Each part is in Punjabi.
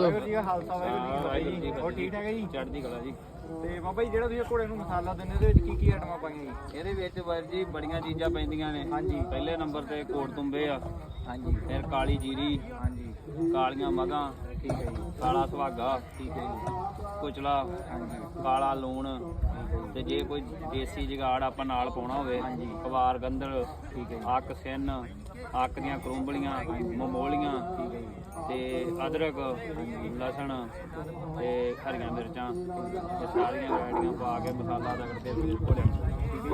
ਵਾਹਿਗੁਰੂ ਜੀ ਕਾ ਖਾਲਸਾ ਵਾਹਿਗੁਰੂ ਵਾਹਿਗੁਰੂ ਜੀ ਜੀ ਕੀ ਫਤਿਹ। ਜੀ ਹੋਰ ਠੀਕ ਠਾਕ ਹੈ ਜੀ? ਚੜ੍ਹਦੀ ਕਲਾ ਜੀ। ਤੇ ਬਾਬਾ ਜੀ ਜਿਹੜਾ ਤੁਸੀਂ ਘੋੜੇ ਨੂੰ ਮਸਾਲਾ ਦਿੰਦੇ ਉਹਦੇ ਵਿੱਚ ਕੀ ਕੀ ਆਈਟਮਾਂ ਪਾਈਆਂ ਜੀ? ਇਹਦੇ ਵਿੱਚ ਵੀਰ ਜੀ ਬੜੀਆਂ ਚੀਜ਼ਾਂ ਪੈਂਦੀਆਂ ਨੇ। ਹਾਂਜੀ। ਪਹਿਲੇ ਨੰਬਰ ਤੇ ਕੋਟ ਤੁੰਬੇ ਆ। ਹਾਂਜੀ। ਫਿਰ ਕਾਲੀ ਜੀਰੀ। ਹਾਂਜੀ। ਕਾਲੀਆਂ ਮਗਾਂ। ਠੀਕ ਹੈ ਜੀ। ਕਾਲਾ ਸੁਹਾਗਾ। ਠੀਕ ਹੈ ਜੀ। ਕੁਚਲਾ। ਹਾਂਜੀ। ਕਾਲਾ ਲੂਣ। ਤੇ ਜੇ ਕੋਈ ਦੇਸੀ ਜਗਾੜ ਆਪਾਂ ਨਾਲ ਪਾਉਣਾ ਹੋਵੇ। ਹਾਂਜੀ। ਖਵਾਰ ਗੰਧਲ। ਠੀਕ ਹੈ ਜੀ। ਅੱਕ ਸਿੰਨ। ਅੱਕ ਦੀਆਂ ਕਰੂੰਬਲੀਆਂ, ਮਮੋਲੀਆਂ ਠੀਕ ਤੇ ਅਦਰਕ, ਲਸਣ ਤੇ ਹਰੀਆਂ ਮਿਰਚਾਂ ਇਹ ਸਾਰੀਆਂ ਵੈਰਾਈਟੀਆਂ ਪਾ ਕੇ ਮਸਾਲਾ ਰਗੜ ਕੇ ਫਿਰ ਜੀ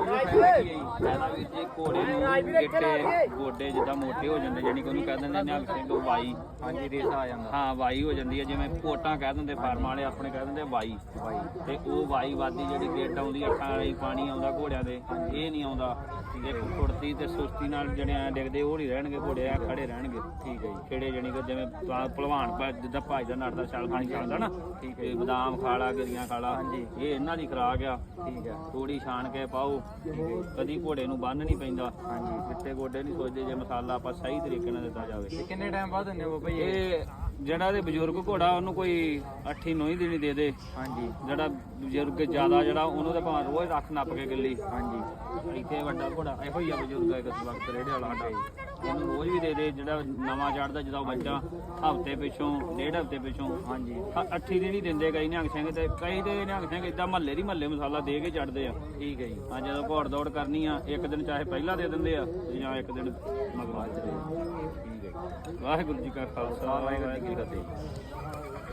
ਘੋੜੇ ਨੂੰ ਗਿੱਟੇ ਗੋਡੇ ਜਿੱਦਾਂ ਮੋਟੇ ਹੋ ਜਾਂਦੇ ਜਾਨੀ ਕਿ ਉਹਨੂੰ ਕਹਿ ਦਿੰਦੇ ਨੇ ਸਿੰਘ ਵਾਈ। ਹਾਂਜੀ ਰੇਸਾ ਆ ਜਾਂਦਾ। ਹਾਂ ਵਾਈ ਹੋ ਜਾਂਦੀ ਹੈ ਜਿਵੇਂ ਪੋਟਾਂ ਕਹਿ ਦਿੰਦੇ ਫਾਰਮ ਵਾਲੇ ਆਪਣੇ ਕਹਿ ਦਿੰਦੇ ਵਾਈ। ਬਾਈ ਤੇ ਉਹ ਵਾਈ ਵਾਦੀ ਜਿਹੜੀ ਗਿੱਟ ਆਉਂਦੀ ਅੱਖਾਂ ਵਾਲੀ ਪਾਣੀ ਆਉਂਦਾ ਘੋੜਿਆਂ ਦੇ ਇਹ ਨਹੀਂ ਆਉਂਦਾ। ਤੇ ਸੁਸਤੀ ਨਾਲ ਜਿਹੜੇ ਡਿੱਗਦੇ ਉਹ ਨਹੀਂ ਰਹਿਣਗੇ ਘੋੜੇ ਆ ਖੜੇ ਰਹਿਣਗੇ। ਠੀਕ ਹੈ ਜੀ। ਖੇੜੇ ਜਣੀ ਕਿ ਜਿਵੇਂ ਭਲਵਾਨ ਜਿੱਦਾਂ ਭੱਜਦਾ ਨੱਠਦਾ ਛਾਲ ਖਾਣੀ ਚੱਲਦਾ ਨਾ। ਠੀਕ ਹੈ ਬਦਾਮ ਖਾਲਾ ਗਿਰੀਆਂ ਖਾਲਾ ਹਾਂਜੀ। ਇਹ ਇਹਨਾਂ ਦੀ ਖਰਾਕ ਆ। ਠੀਕ ਹੈ। ਥੋੜੀ ਛਾਣ ਕੇ ਪਾਓ ਕਦੀ ਘੋੜੇ ਨੂੰ ਬੰਨ ਨਹੀਂ ਪੈਂਦਾ। ਹਾਂਜੀ ਗਿੱਟੇ ਗੋਡੇ ਨਹੀਂ ਸੋਚਦੇ ਜੇ ਮਸਾਲਾ ਆਪਾਂ ਸਹੀ ਤਰੀਕੇ ਨਾਲ ਦਿੱਤਾ ਜਾਵੇ। ਤੇ ਕਿੰਨੇ ਟਾਈਮ ਬਾਅਦ ਦਿੰਦੇ ਹੋ ਜੀ? ਇਹ? ਜਿਹੜਾ ਦੇ ਬਜ਼ੁਰਗ ਘੋੜਾ ਉਹਨੂੰ ਕੋਈ 8 9 ਦਿਨ ਹੀ ਦੇ ਦੇ। ਹਾਂਜੀ। ਜਿਹੜਾ ਬਜ਼ੁਰਗ ਜ਼ਿਆਦਾ ਜਿਹੜਾ ਉਹਨੂੰ ਤਾਂ ਭਾਵੇਂ ਰੋਜ਼ ਰੱਖ ਨੱਪ ਕੇ ਗਿੱਲੀ। ਹਾਂਜੀ। ਇੱਥੇ ਵੱਡਾ ਘੋੜਾ ਇਹੋ ਹੀ ਆ ਬਜ਼ੁਰਗ ਇੱਕ ਵਕਤ ਰੇੜੇ ਵਾਲਾ ਸਾਡਾ। ਇਹਨੂੰ ਰੋਜ਼ ਵੀ ਦੇ ਦੇ ਜਿਹੜਾ ਨਵਾਂ ਚੜਦਾ ਜਦੋਂ ਬੱਚਾ ਹਫ਼ਤੇ ਪਿੱਛੋਂ ਡੇਢ ਹਫ਼ਤੇ ਪਿੱਛੋਂ ਹਾਂਜੀ। ਅੱਠੀ ਦਿਨ ਹੀ ਦਿੰਦੇ ਕਈ ਨਿਹੰਗ ਸਿੰਘ ਤੇ ਕਈ ਤੇ ਨਿਹੰਗ ਸਿੰਘ ਇਦਾਂ ਮਹੱਲੇ ਦੀ ਮਹੱਲੇ ਮਸਾਲਾ ਦੇ ਕੇ ਚੜਦੇ ਆ। ਠੀਕ ਹੈ ਜੀ। ਆ ਜਦੋਂ ਘੋੜ ਦੌੜ ਕਰਨੀ ਆ ਇੱਕ ਦਿਨ ਚਾਹੇ ਪਹਿਲਾਂ ਦੇ ਦਿੰਦੇ ਆ ਜਾਂ ਇੱਕ ਦਿਨ ਮਗਰੋਂ ਦੇ ਦਿੰਦੇ ਆ। ਠੀਕ ਹੈ ਵਾਹਿਗੁਰੂ ਜੀ ਕਾ ਖਾਲਸਾ ਵਾਹਿਗੁਰੂ ਜੀ ਕੀ ਫਤਿਹ।